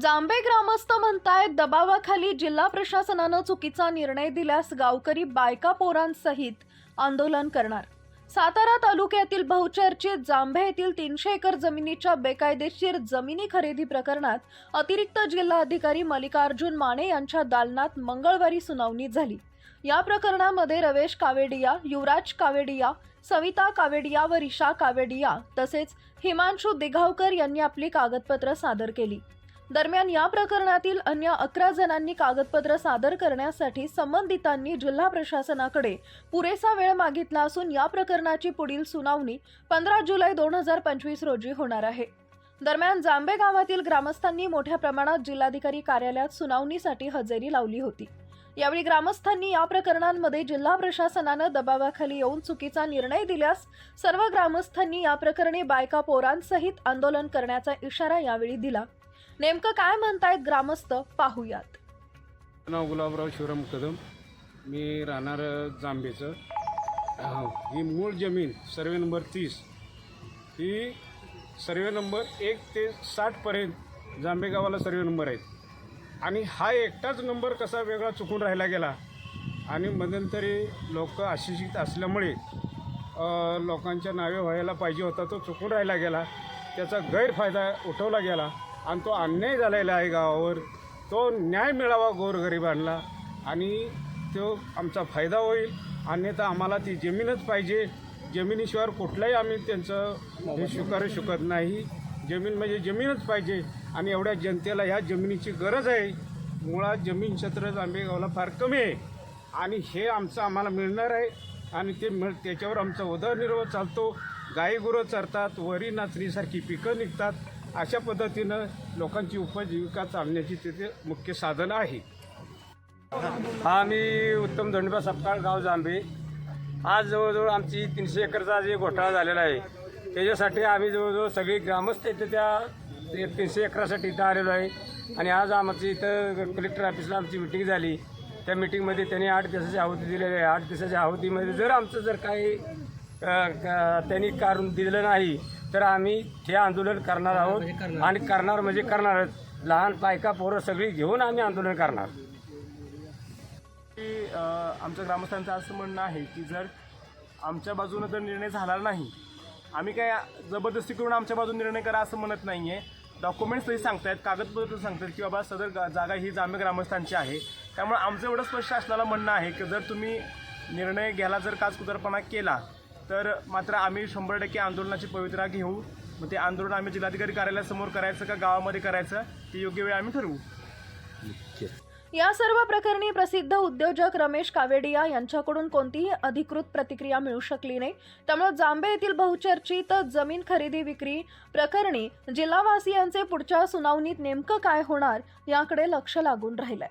जांबे ग्रामस्थ म्हणतायत दबावाखाली जिल्हा प्रशासनानं चुकीचा निर्णय दिल्यास गावकरी बायका पोरांसहित आंदोलन करणार. सातारा तालुक्यातील बहुचर्चित जांभे येथील तीनशे एकर जमिनीच्या बेकायदेशीर जमिनी खरेदी प्रकरणात अतिरिक्त जिल्हा अधिकारी मल्लिकार्जुन माने यांच्या दालनात मंगळवारी सुनावणी झाली. या प्रकरणामध्ये रवेश कावेडिया युवराज कावेडिया सविता कावेडिया व रिशा कावेडिया तसेच हिमांशू दिघावकर यांनी आपली कागदपत्र सादर केली. दरम्यान या प्रकरणातील अन्य अकरा जणांनी कागदपत्र सादर करण्यासाठी संबंधितांनी जिल्हा प्रशासनाकडे पुरेसा वेळ मागितला असून या प्रकरणाची पुढील सुनावणी पंधरा जुलै दोन हजार पंचवीस रोजी होणार आहे. दरम्यान जांबे गावातील ग्रामस्थांनी मोठ्या प्रमाणात जिल्हाधिकारी कार्यालयात सुनावणीसाठी हजेरी लावली होती. यावेळी ग्रामस्थांनी या प्रकरणांमध्ये जिल्हा प्रशासनानं दबावाखाली येऊन चुकीचा निर्णय दिल्यास सर्व ग्रामस्थांनी या प्रकरणी बायका पोरांसहित आंदोलन करण्याचा इशारा यावेळी दिला. नेमकं काय म्हणतायत ग्रामस्थ? पाहूयात. नाव गुलाबराव शिवराम कदम. मी राहणार जांभेचं. हो, ही मूळ जमीन सर्वे नंबर तीस. ही सर्वे नंबर एक ते साठपर्यंत जांभे गावाला सर्वे नंबर आहेत. आणि हा एकटाच नंबर कसा वेगळा चुकून राहिला गेला? आणि मध्यंतरी लोक अशिक्षित असल्यामुळे लोकांच्या नावे व्हायला पाहिजे होता तो चुकून राहिला गेला. त्याचा गैरफायदा उठवला गेला. आणि तो अन्याय झालेला आहे गावावर. तो न्याय मिळावा गोरगरिबांना आणि तो आमचा फायदा होईल. अन्यथा आम्हाला ती जमीनच पाहिजे. जमिनीशिवाय कुठलाही आम्ही त्यांचं हे स्वीकारू शकत नाही. जमीन म्हणजे जमीनच पाहिजे आणि एवढ्या जनतेला ह्या जमिनीची गरज आहे. मुळात जमीन क्षेत्र आंबेगावला फार कमी आहे. आणि हे आमचं आम्हाला मिळणार आहे आणि ते मिळ त्याच्यावर आमचा उदरनिर्वाह चालतो. गाई चरतात वरी नाचणीसारखी पिकं निघतात. अशा पद्धतीनं लोकांची उपजीविका चालण्याची तिथे मुख्य साधन आहे. हा मी उत्तम धोंडबा सपकाळ गाव जांभे. आज जवळजवळ आमची तीनशे एकरचा जे घोटाळा झालेला आहे त्याच्यासाठी आम्ही जवळजवळ सगळी ग्रामस्थ इथे त्या ते तीनशे एकरासाठी इथं आलेलो आहे. आणि आज आमची इथं कलेक्टर ऑफिसला आमची मिटिंग झाली. त्या मिटिंगमध्ये त्यांनी आठ दिवसाची आहुती दिलेली आहे. आठ दिवसाच्या आहुतीमध्ये जर आमचं जर काही त्यांनी कारण दिलं नाही तर आम्ही हे आंदोलन करणार आहोत आणि करणार म्हणजे करणारच लहान बायका पोरं सगळी घेऊन आम्ही आंदोलन करणार. की आमच्या ग्रामस्थांचं असं म्हणणं आहे की जर आमच्या बाजूनं जर निर्णय झाला नाही आम्ही काय जबरदस्ती करून आमच्या बाजूने निर्णय करा असं म्हणत नाही आहे डॉक्युमेंट्स तरी सांगतायत कागदपत्र सांगतात की बाबा सदर गा- जागा ही जांभे ग्रामस्थांची आहे. त्यामुळे आमचं एवढं स्पष्ट शासनाला म्हणणं आहे की जर तुम्ही निर्णय घ्यायला जर काचकुदरपणा केला तर मात्र आम्ही शंभर टक्के आंदोलनाची पवित्रा घेऊ. मग ते आंदोलन आम्ही जिल्हाधिकारी कार्यालयासमोर करायचं का गावामध्ये करायचं ती योग्य वेळ आम्ही ठरवू. या सर्व प्रकरणी प्रसिद्ध उद्योजक रमेश कावेडिया यांच्याकडून कोणतीही अधिकृत प्रतिक्रिया मिळू शकली नाही. त्यामुळे जांबे येथील बहुचर्चित जमीन खरेदी विक्री प्रकरणी जिल्हावासियांचे पुढच्या सुनावणीत नेमकं काय होणार याकडे लक्ष लागून राहिलंय.